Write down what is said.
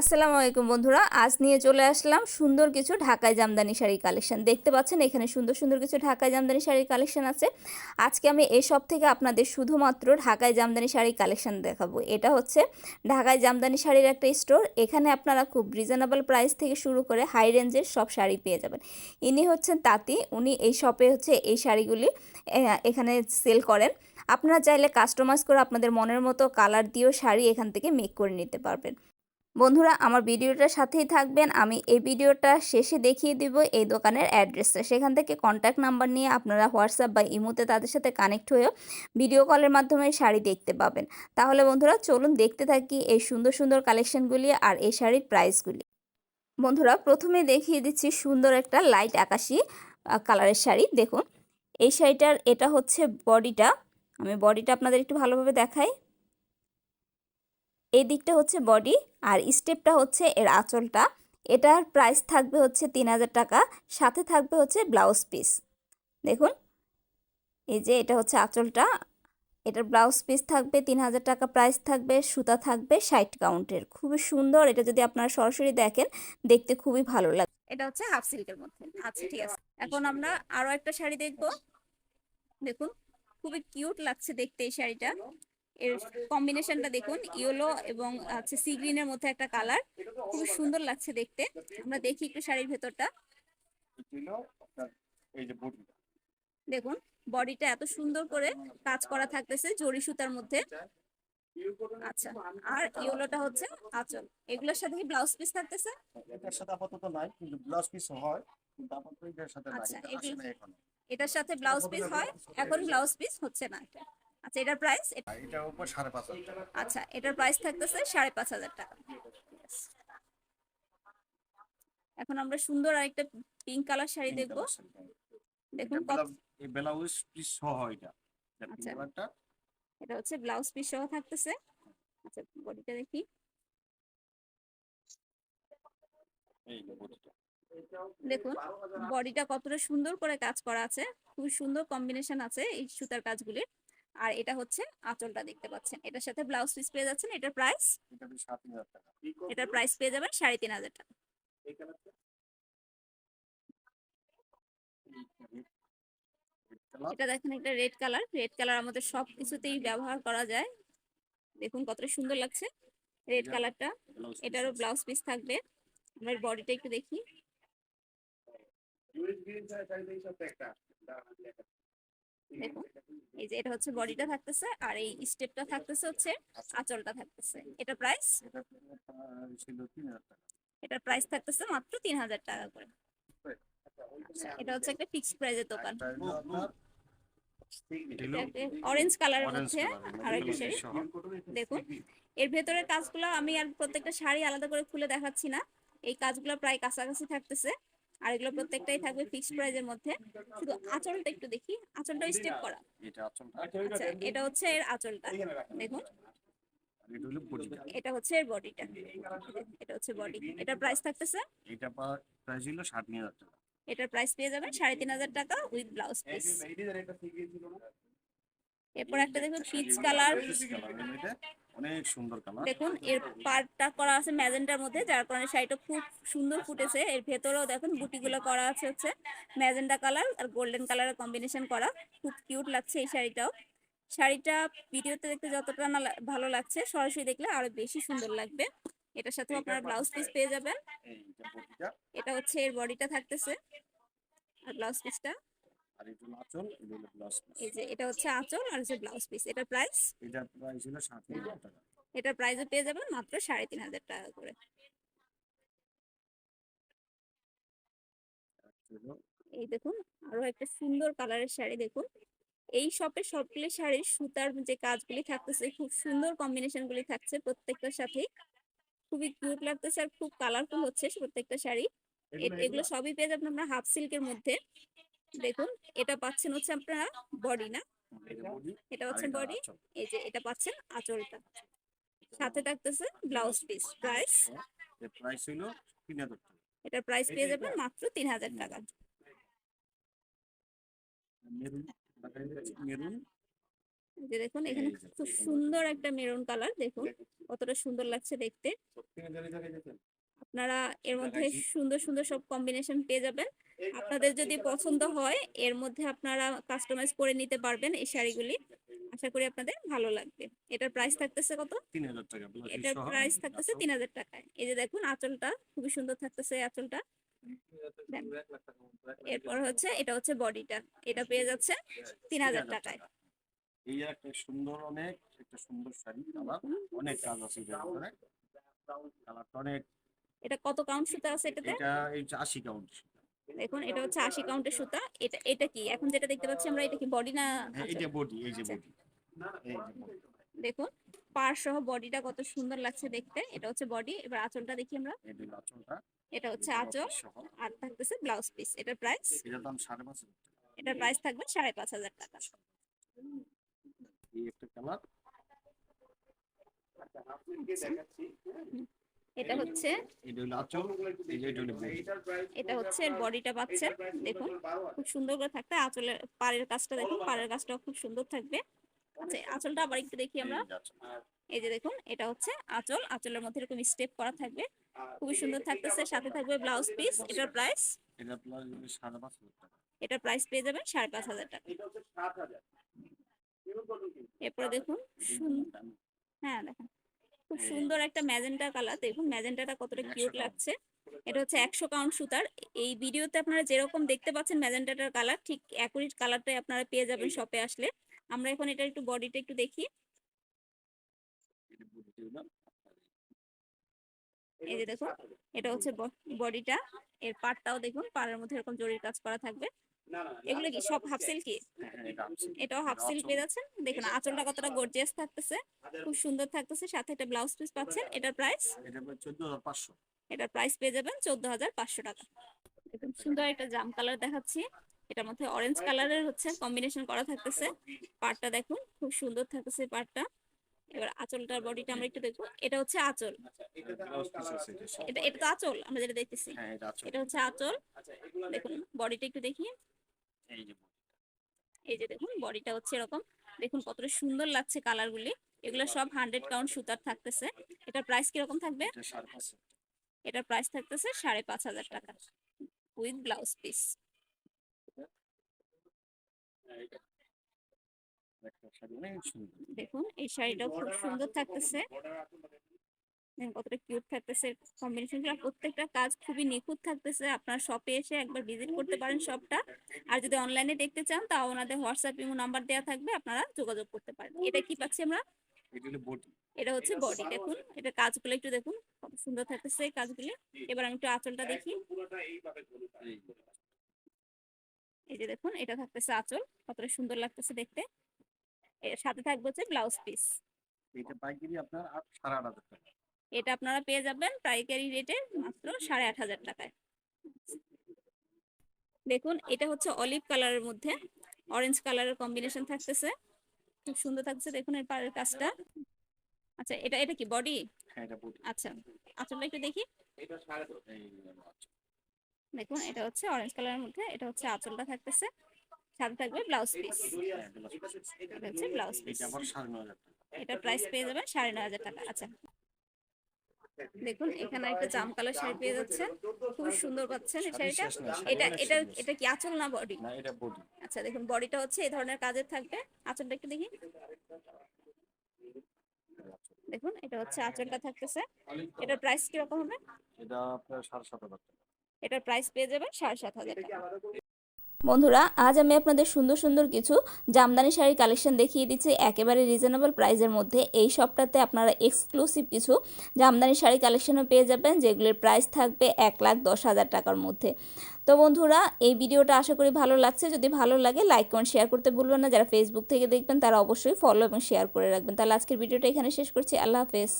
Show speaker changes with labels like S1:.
S1: আসসালামু আলাইকুম বন্ধুরা, আজ নিয়ে চলে আসলাম সুন্দর কিছু ঢাকায় জামদানি শাড়ি কালেকশন। দেখতে পাচ্ছেন এখানে সুন্দর সুন্দর কিছু ঢাকায় জামদানি শাড়ির কালেকশন আছে। আজকে আমি এই সব থেকে আপনাদের শুধুমাত্র ঢাকায় জামদানি শাড়ি কালেকশন দেখাবো। এটা হচ্ছে ঢাকায় জামদানি শাড়ির একটা স্টোর। এখানে আপনারা খুব রিজনেবল প্রাইস থেকে শুরু করে হাই রেঞ্জের সব শাড়ি পেয়ে যাবেন। ইনি হচ্ছেন তাঁতি, উনি এই শপে হচ্ছে এই শাড়িগুলি এখানে সেল করেন। আপনারা চাইলে কাস্টমাইজ করে আপনাদের মনের মতো কালার দিয়েও শাড়ি এখান থেকে মেক করে নিতে পারবেন। বন্ধুরা, আমার ভিডিওটার সাথেই থাকবেন। আমি এই ভিডিওটা শেষে দেখিয়ে দিব এই দোকানের অ্যাড্রেসটা। সেখান থেকে কন্ট্যাক্ট নাম্বার নিয়ে আপনারা হোয়াটসঅ্যাপ বা ইমোতে তাদের সাথে কানেক্ট হয়েও ভিডিও কলের মাধ্যমে শাড়ি দেখতে পাবেন। তাহলে বন্ধুরা, চলুন দেখতে থাকি এই সুন্দর সুন্দর কালেকশনগুলি আর এই শাড়ির প্রাইসগুলি বন্ধুরা, প্রথমে দেখিয়ে দিচ্ছি সুন্দর একটা লাইট আকাশি কালারের শাড়ি। দেখুন, এই শাড়িটার এটা হচ্ছে বডিটা আমি বডিটা আপনাদের একটু ভালোভাবে দেখাই। এই দিকটা হচ্ছে বডি আর স্টেপটা হচ্ছে এর আঁচলটা। এটার প্রাইস থাকবে হচ্ছে তিন হাজার টাকা, সাথে থাকবে হচ্ছে ব্লাউজ পিস দেখুন, এই যে এটা হচ্ছে আঁচলটা। এটার ব্লাউজ পিস থাকবে, তিন হাজার টাকা প্রাইস থাকবে, সুতা থাকবে, ষাট কাউন্টের। খুবই সুন্দর, এটা যদি আপনারা সরাসরি দেখেন, দেখতে খুবই ভালো লাগে। এটা হচ্ছে হাফ সিল্কের মধ্যে। আচ্ছা ঠিক আছে। এখন আমরা আরও একটা শাড়ি দেখব। দেখুন, খুবই কিউট লাগছে দেখতে এই শাড়িটা। এর কম্বিনেশনটা দেখুন ইয়েলো এবং হচ্ছে সি গ্রিনের মধ্যে একটা কালার খুব সুন্দর লাগছে দেখতে। আমরা দেখি একটু শাড়ির ভেতরটা। দেখুন বডিটা এত সুন্দর করে কাজ করা থাকতেছে জরি সুতার মধ্যে। আচ্ছা আর ইয়েলোটা হচ্ছে আঁচল। এগুলোর সাথে কি ব্লাউজ পিস থাকতেছে?
S2: এটার সাথে আপাতত নাই কিন্তু ব্লাউজ পিস হয় কিন্তু আপাতত এটার সাথে নাই।
S1: আচ্ছা, এটার সাথে ব্লাউজ পিস হয়? এখন ব্লাউজ পিস হচ্ছে না এটা। আচ্ছা এটার প্রাইস
S2: এটার উপর সাড়ে পাঁচ হাজার টাকা।
S1: আচ্ছা এটার প্রাইস থাকতেছে সাড়ে পাঁচ হাজার টাকা। এখন আমরা সুন্দর আরেকটা পিঙ্ক কালার শাড়ি দেখব। দেখুন
S2: এই ব্লাউজ পিস সহ এটা। এটা
S1: আচ্ছা। এটা হচ্ছে ব্লাউজ পিস সহ থাকতেছে। আচ্ছা বডিটা দেখি।
S2: এই বডিটা।
S1: দেখুন বডিটা কতটা সুন্দর করে কাজ করা আছে। খুবই সুন্দর কম্বিনেশন আছে এই সুতার কাজগুলির। আর এটা হচ্ছে আঁচলটা দেখতে পাচ্ছেন। এটার সাথে ব্লাউজ পিস পেয়ে যাচ্ছেন। এটার প্রাইস এটার প্রাইস পেয়ে যাবেন সাড়ে তিন হাজার টাকা। এটা দেখেন একটা রেড কালার রেড কালার আমাদের সব কিছুতেই ব্যবহার করা যায়। দেখুন কতটা সুন্দর লাগছে রেড কালারটা এটারও ব্লাউজ পিস থাকবে। আমরা বডিটা একটু দেখি। দেখুন, এই যে এটা হচ্ছে বডিটা থাকতেছে আর এই স্টেপটা থাকতেছে হচ্ছে আঁচলটা থাকতেছে। এটা প্রাইস
S2: এটা
S1: প্রাইস থাকতেছে মাত্র তিন হাজার টাকা করে। আচ্ছা এটা হচ্ছে একটা প্রাইজের দোকান। অরেঞ্জ কালারের মধ্যে আর একটা শাড়ি দেখুন, এর ভেতরের কাজগুলো আমি আর প্রত্যেকটা শাড়ি আলাদা করে খুলে দেখাচ্ছি না। এই কাজগুলো প্রায় কাছাকাছি থাকতেছে। আর এগুলো প্রত্যেকটাই থাকবে ফিক্সড প্রাইজের মধ্যে। শুধু আঁচলটা একটু দেখি। আঁচলটা স্টেপ করা।
S2: এটা আচলটা।
S1: আচ্ছা এটা হচ্ছে এর আঁচলটা। দেখুন।
S2: এটা হলো বডিটা
S1: এটা হচ্ছে এর বডিটা এটা হচ্ছে বডি এটার প্রাইস থাকতেছে?
S2: এটা প্রাইস ষাট হাজার টাকা
S1: এটার প্রাইস পেয়ে যাবেন সাড়ে তিন হাজার টাকা উইথ ব্লাউজ পিস এরপর একটা দেখুন পিচ কালার
S2: অনেক সুন্দর কালার
S1: দেখুন এর পার্টটা করা আছে ম্যাজেন্টার মধ্যে যার কারণে শাড়িটা খুব সুন্দর ফুটেছে। এর ভেতরেও দেখুন বুটিগুলো করা আছে হচ্ছে ম্যাজেন্টা কালার আর গোল্ডেন কালারের কম্বিনেশন করা। খুব কিউট লাগছে এই শাড়িটাও। শাড়িটা ভিডিওতে দেখতে যতটা না ভালো লাগছে সরাসরি দেখলে আরও বেশি সুন্দর লাগবে। এটার সাথে আপনারা ব্লাউজ পিস পেয়ে যাবেন। এটা হচ্ছে এর বডিটা থাকতেছে। আর ব্লাউজ পিসটা
S2: আর এটা হলো আঁচল এটা হলো ব্লাউজ পিস
S1: এই যে এটা হচ্ছে আঁচল আর হচ্ছে ব্লাউজ পিস এটার প্রাইস
S2: এটা প্রাইস ষাট হাজার টাকা।
S1: এটার প্রাইসও পেয়ে যাবেন মাত্র সাড়ে তিন হাজার টাকা করে। এই দেখুন আরও একটা সুন্দর কালারের শাড়ি দেখুন। এই শপে সবগুলি শাড়ির সুতার যে কাজগুলি থাকতেছে খুব সুন্দর কম্বিনেশন গুলি থাকছে প্রত্যেকটার সাথে খুবই কিউট লাগতেছে আর খুব কালারফুল হচ্ছে প্রত্যেকটা শাড়ি। এগুলো সবই পেয়ে যাবেন আপনারা হাফ সিল্কের মধ্যে। দেখুন, এটা পাচ্ছেন হচ্ছে আপনারা বডি না?
S2: এটা
S1: হচ্ছে বডি এই যে এটা পাচ্ছেন আঁচলটা। সাথে থাকতেছে ব্লাউজ পিস প্রাইস
S2: প্রাইস ছিল তিন হাজার টাকা
S1: এটার প্রাইস পেয়ে যাবেন মাত্র তিন হাজার টাকা।
S2: মেরুন
S1: যে দেখুন, এখানে খুব।
S2: সুন্দর
S1: একটা মেরুন কালার দেখুন, কতটা সুন্দর লাগছে দেখতে। আপনারা এর মধ্যে সুন্দর সুন্দর সব কম্বিনেশন পেয়ে যাবেন। আপনাদের যদি পছন্দ হয় এর মধ্যে আপনারা কাস্টমাইজ করে নিতে পারবেন এই শাড়িগুলি। আশা করি আপনাদের ভালো লাগবে। এটার প্রাইস থাকতেছে কত? এটার প্রাইস থাকতেছে। তিন হাজার টাকায়। এই যে দেখুন আঁচলটা খুবই সুন্দর থাকতেছে আঁচলটা। এরপর হচ্ছে এটা হচ্ছে বডিটা। এটা পেয়ে যাচ্ছে তিন হাজার টাকায়।
S2: এই একটা সুন্দর অনেক একটা সুন্দর শাড়ি কালার। অনেক কাজ আছে কালারটা অনেক।
S1: এটা কত কাউন্ট সুতা আছে এটাতে?
S2: এটা এই যে আশি কাউন্ট।
S1: দেখুন এটা হচ্ছে আশি কাউন্টের সুতা। এটা এটা কি? এখন যেটা দেখতে পাচ্ছি আমরা এটা কি বডি না
S2: হ্যাঁ এই বডি এই যে
S1: আচ্ছা।
S2: বডি এই
S1: দেখুন পার সহ বডিটা কত সুন্দর লাগছে দেখতে। এটা হচ্ছে বডি এবার আঁচলটা দেখি আমরা। এটা হচ্ছে আঁচল আর থাকতেছে ব্লাউজ পিস এটার প্রাইস
S2: এটার
S1: প্রাইস থাকবে সাড়ে পাঁচ হাজার টাকা।
S2: এই একটা কালার
S1: এটা হচ্ছে
S2: এটা হলো আঁচল এই যে এটা হলো
S1: এটা হচ্ছে এর বডিটা পাচ্ছেন দেখুন খুব সুন্দর করে থাকতে আঁচলের পাড়ের কাজটা দেখুন পাড়ের কাজটাও খুব সুন্দর থাকবে। আচ্ছা আঁচলটা আবার একটু দেখি আমরা।
S2: এই যে
S1: দেখুন এটা হচ্ছে আঁচল আঁচলের মধ্যে এরকম স্টেপ করা থাকবে। খুবই সুন্দর থাকতেছে সাথে থাকবে ব্লাউজ পিস এটার প্রাইস
S2: এটা প্লাস সাড়ে পাঁচ হাজার
S1: এটার প্রাইস পেয়ে যাবেন সাড়ে পাঁচ হাজার টাকা। এরপরে দেখুন হ্যাঁ দেখেন। খুব সুন্দর একটা ম্যাজেন্টা কালার। দেখুন ম্যাজেন্টাটা কতটা
S2: 100
S1: কিউট লাগছে। এটা হচ্ছে একশো কাউন্ট সুতার। এই ভিডিওতে আপনারা যেরকম দেখতে পাচ্ছেন ম্যাজেন্টাটার কালার ঠিক অ্যাকুরেট কালারটাই আপনারা পেয়ে যাবেন শপে আসলে। আমরা এখন এটা একটু বডিটা একটু দেখি। এই যে দেখুন এটা হচ্ছে বডিটা। এর পাড়টাও দেখুন পাড়ের মধ্যে এরকম জরির কাজ করা থাকবে। এগুলো কি সব হাফ সিল্কি
S2: হ্যাঁ, হ্যাঁ।
S1: এটাও হাফ সিল্ক। পেয়ে যাচ্ছেন দেখুন আঁচলটা কতটা গর্জিয়াস থাকতেছে। খুব সুন্দর থাকতেছে সাথে একটা ব্লাউজ পিস পাচ্ছেন। এটার প্রাইস এটার প্রাইস পেয়ে যাবেন চোদ্দ হাজার পাঁচশো টাকা। দেখুন সুন্দর একটা জাম কালার দেখাচ্ছি। এটার মধ্যে অরেঞ্জ কালারের হচ্ছে কম্বিনেশন করা থাকতেছে। পাড়টা দেখুন খুব সুন্দর থাকতেছে পাড়টা এবার আঁচলটার বডিটা আমরা একটু দেখব। এটা হচ্ছে আঁচল।
S2: সাথে।
S1: এটা এটা তো আঁচল আমরা যেটা দেখতেছি।
S2: হ্যাঁ। এটা
S1: হচ্ছে আঁচল। দেখুন বডিটা একটু দেখি
S2: এই যে
S1: এই যে দেখুন বডিটা হচ্ছে এরকম। দেখুন কতটা সুন্দর লাগছে কালারগুলি এগুলো সব হান্ড্রেড কাউন্ট সুতার থাকতেছে। এটার প্রাইস কীরকম থাকবে। এটার প্রাইস থাকতেছে সাড়ে পাঁচ হাজার টাকা। উইথ ব্লাউজ পিস দেখুন এই শাড়িটাও খুব সুন্দর থাকতেছে। দেখুন কতটা কিউট থাকতেছে কম্বিনেশন প্রত্যেকটা কাজ খুবই নিখুঁত থাকতেছে। আপনার শপে এসে একবার ভিজিট করতে পারেন শপটা আর যদি অনলাইনে দেখতে চান তাও ওনাদের হোয়াটসঅ্যাপ ইমো নাম্বার দেওয়া থাকবে আপনারা যোগাযোগ করতে পারেন। এটা কি পাচ্ছি আমরা?
S2: এটা
S1: হচ্ছে বডি দেখুন। এটা কাজগুলো একটু দেখুন কত সুন্দর থাকতেছে এই কাজগুলি। এবার আমি একটু আঁচলটা দেখি।
S2: এই
S1: যে দেখুন এটা থাকতেছে আঁচল কতটা সুন্দর লাগতেছে দেখতে। এর সাথে থাকবে হচ্ছে ব্লাউজ পিস
S2: এটা পাইকারি আপনার আট সাড়ে আট হাজার টাকা।
S1: এটা আপনারা পেয়ে যাবেন পাইকারি রেটে মাত্র সাড়ে আট হাজার টাকায়। দেখুন এটা হচ্ছে অলিভ কালারের মধ্যে অরেঞ্জ কালারের কম্বিনেশন থাকতেছে। খুব সুন্দর থাকছে দেখুন এর পাড়ের কাজটা। আচ্ছা এটা এটা কি বডি
S2: হ্যাঁ এটা বডি
S1: আচ্ছা আঁচলটা একটু দেখি। দেখুন এটা হচ্ছে অরেঞ্জ কালারের মধ্যে এটা হচ্ছে আঁচলটা থাকতেছে। সাথে থাকবে ব্লাউজ পিস। এটা হচ্ছে ব্লাউজ পিস
S2: এটা
S1: প্রাইস পেয়ে যাবেন সাড়ে নয় হাজার টাকা। আচ্ছা দেখুন এখানে একটা জাম কালার শাড়ি পেয়ে যাচ্ছেন। খুব সুন্দর পাচ্ছেন এই শাড়িটা। এটা এটা এটা কি আঁচল না বডি
S2: না এটা বডি
S1: আচ্ছা দেখুন বডিটা হচ্ছে এই ধরনের কাজের থাকবে। আঁচলটা একটু দেখি। দেখুন এটা হচ্ছে আঁচলটা থাকতেছে। এটার প্রাইস কীরকম হবে?
S2: এটা আপনার সাড়ে সাত হাজার টাকা।
S1: এটার প্রাইস পেয়ে যাবেন সাড়ে সাত হাজার টাকা।
S3: বন্ধুরা, আজ আমি আপনাদের সুন্দর সুন্দর কিছু জামদানি শাড়ি কালেকশন দেখিয়ে দিচ্ছি। একেবারে রিজনেবল প্রাইসের মধ্যে এই শপটাতে আপনারা এক্সক্লুসিভ কিছু জামদানি শাড়ি কালেকশনও পেয়ে যাবেন, যেগুলির প্রাইস থাকবে এক লাখ দশ হাজার টাকার মধ্যে। তো বন্ধুরা, এই ভিডিওটা আশা করি ভালো লাগছে। যদি ভালো লাগে লাইক কমেন্ট শেয়ার করতে ভুলবেন না। যারা ফেসবুক থেকে দেখবেন, তারা অবশ্যই ফলো এবং শেয়ার করে রাখবেন। তাহলে আজকের ভিডিওটা এখানে শেষ করছি। আল্লাহ হাফেজ।